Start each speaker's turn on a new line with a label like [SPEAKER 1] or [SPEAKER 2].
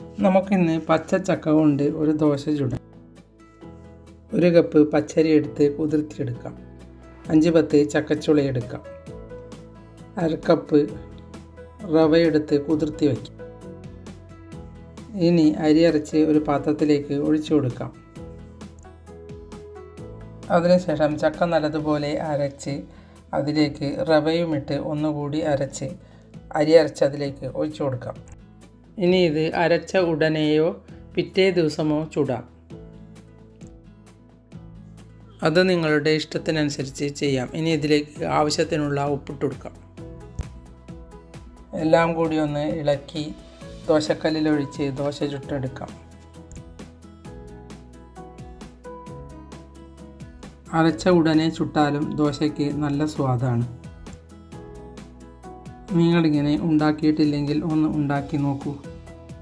[SPEAKER 1] നമുക്കിന്ന് പച്ച ചക്ക കൊണ്ട് ഒരു ദോശ ചുടാം. ഒരു കപ്പ് പച്ചരി എടുത്ത് കുതിർത്തിയെടുക്കാം. അഞ്ച് പത്ത് ചക്കച്ചുള എടുക്കാം. അരക്കപ്പ് റവയെടുത്ത് കുതിർത്തി വയ്ക്കാം. ഇനി അരി അരച്ച് ഒരു പാത്രത്തിലേക്ക് ഒഴിച്ചു കൊടുക്കാം. അതിനുശേഷം ചക്ക നല്ലതുപോലെ അരച്ച് അതിലേക്ക് റവയുമിട്ട് ഒന്നുകൂടി അരച്ച് അരി അരച്ച് അതിലേക്ക് ഒഴിച്ചു കൊടുക്കാം. ഇനി ഇത് അരച്ച ഉടനെയോ പിറ്റേ ദിവസമോ ചുടാം. അത് നിങ്ങളുടെ ഇഷ്ടത്തിനനുസരിച്ച് ചെയ്യാം. ഇനി ഇതിലേക്ക് ആവശ്യത്തിനുള്ള ഉപ്പിട്ട് കൊടുക്കാം. എല്ലാം കൂടി ഒന്ന് ഇളക്കി ദോശക്കല്ലിലൊഴിച്ച് ദോശ ചുട്ടെടുക്കാം. അരച്ച ഉടനെ ചുട്ടാലും ദോശയ്ക്ക് നല്ല സ്വാദാണ്. നിങ്ങളിങ്ങനെ ഉണ്ടാക്കിയിട്ടില്ലെങ്കിൽ ഒന്ന് ഉണ്ടാക്കി നോക്കൂ.